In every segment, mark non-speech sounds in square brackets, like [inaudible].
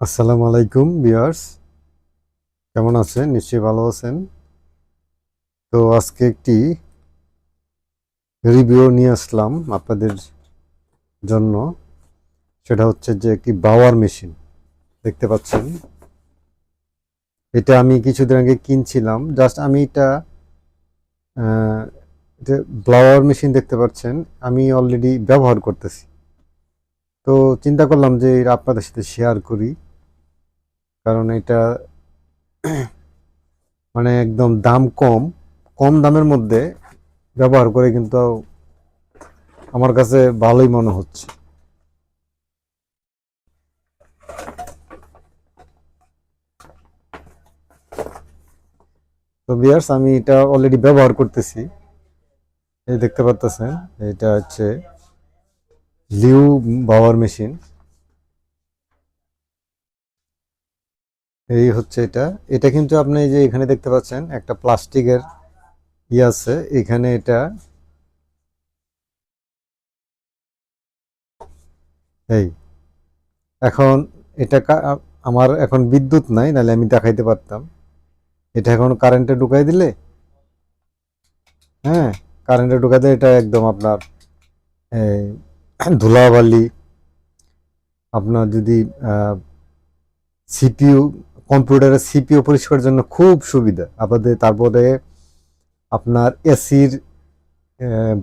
আসসালামু আলাইকুম বিয়ার্স কেমন আছেন? নিশ্চয়ই ভালো আছেন। তো আজকে একটি রিভিউ নিয়ে আসলাম আপনাদের জন্য। সেটা হচ্ছে যে একটি বাওয়ার মেশিন। দেখতে পাচ্ছেন? এটা আমি কিছুদিন আগে কিনছিলাম। জাস্ট আমি এটা এটা ব্লাওয়ার মেশিন দেখতে পাচ্ছেন, আমি অলরেডি ব্যবহার করতেছি। তো চিন্তা করলাম যে আপনাদের সাথে শেয়ার করি, কারণ এটা [clears throat] মানে একদম দাম কম কম দামের মধ্যে ব্যবহার করে কিন্তু আমার কাছে ভালোই মনে হচ্ছে। তো বিয়ার্স আমি এটা অলরেডি ব্যবহার করতেছি। এই দেখতে পাচ্ছেন এটা হচ্ছে লিউ বাওয়ার মেশিন। এই হচ্ছে এটা। এটা কিন্তু আপনি যে এখানে দেখতে পাচ্ছেন, একটা প্লাস্টিকের ইয়ে আছে, এখানে এটা এই, এখন এটা আমার এখন বিদ্যুৎ নাই, নাহলে আমি দেখাইতে পারতাম। এটা এখন কারেন্টে ঢুকাই দিলে হ্যাঁ? কারেন্টে দিলে এটা একদম আপনার ধুলাবালি। আপনার যদি সিপিইউ কম্পিউটারের সিপিইউ পরিষ্কারের জন্য খুব সুবিধা। আপনাদের তারপরে আপনার এসির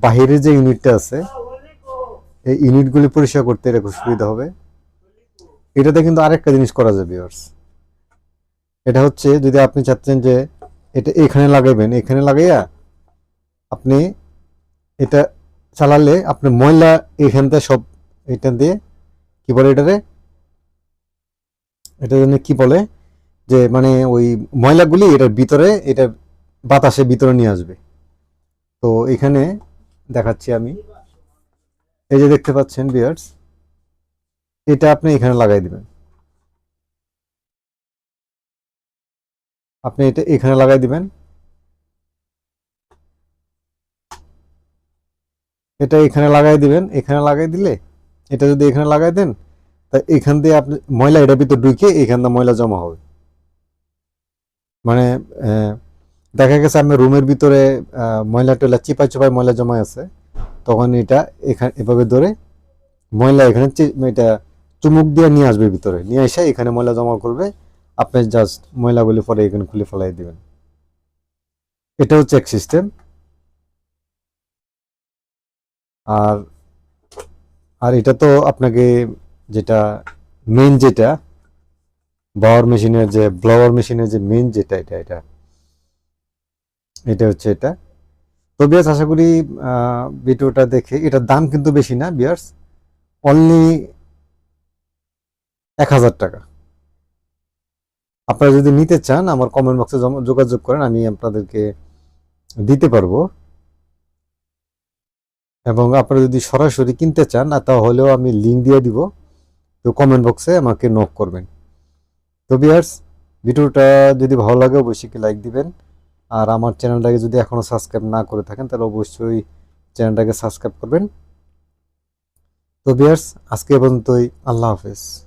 বাহিরে যে ইউনিটটা আছে, এই ইউনিটগুলি পরিষ্কার করতে এটা খুব সুবিধা হবে। এটাতে কিন্তু আরেকটা জিনিস করা যাবে ভিউয়ার্স এটা হচ্ছে যদি আপনি চাচ্ছেন যে এটা এখানে লাগাইবেন, এখানে লাগাইয়া আপনি এটা চালালে আপনি ময়লা এখানটা সব এটা দিয়ে কি বলে এটারে? এটা জন্য কি বলে? যে মানে ওই ময়লাগুলি এটার ভিতরে এটা বাতাসে ভিতরে নিয়ে আসবে। তো এখানে দেখাচ্ছি আমি। এই যে দেখতে পাচ্ছেন বিয়ার্স এটা আপনি এখানে লাগাই দিবেন। আপনি এটা এখানে লাগাই দিবেন। এটা এখানে লাগাই দিবেন, এখানে লাগাই দিলে এটা যদি এখানে লাগাই দেন, তা এখান দিয়ে আপনি ময়লা এটার ভিতর ঢুকে এখান দিয়ে ময়লা জমা হবে। মানে দেখা গেছে আমি রুমের ভিতরে ময়লা টয়লা চিপাই চিপাই ময়লা জমা আছে, তখন এটা এখানে, এভাবে ধরে ময়লা এখানে এটা চুমুক দিয়ে নিয়ে আসবে ভিতরে। নিয়ে এসে এখানে ময়লা জমা করবে, আপনি জাস্ট ময়লাগুলি পরে এখানে খুলে ফেলাই দিবেন। এটা হচ্ছে এক সিস্টেম আর আর এটা তো আপনাকে যেটা মেন যেটা বাওয়ার মেশিনের যে ব্লাওয়ার মেশিনের যে মেন যেটা, এটা এটা। এটা হচ্ছে এটা। তো বিয়ার্স, আশা করি ভিডিওটা দেখে, এটার দাম কিন্তু বেশি না বিয়ার্স অনলি এক হাজার টাকা। আপনারা যদি নিতে চান, আমার কমেন্ট বক্সে যোগাযোগ করেন, আমি আপনাদেরকে দিতে পারব। এবং আপনারা যদি সরাসরি কিনতে চান তাহলেও আমি লিঙ্ক দিয়ে দিব। তো কমেন্ট বক্সে আমাকে নক করবেন। তো বিয়ার্স ভিডিওটা যদি ভালো লাগে, অবশ্যই লাইক দিবেন। আর আমার চ্যানেলটাকে যদি এখনও সাবস্ক্রাইব না করে থাকেন, তাহলে অবশ্যই চ্যানেলটাকে সাবস্ক্রাইব করবেন। তো বিয়ার্স আজকে পর্যন্তই। আল্লাহ হাফেজ।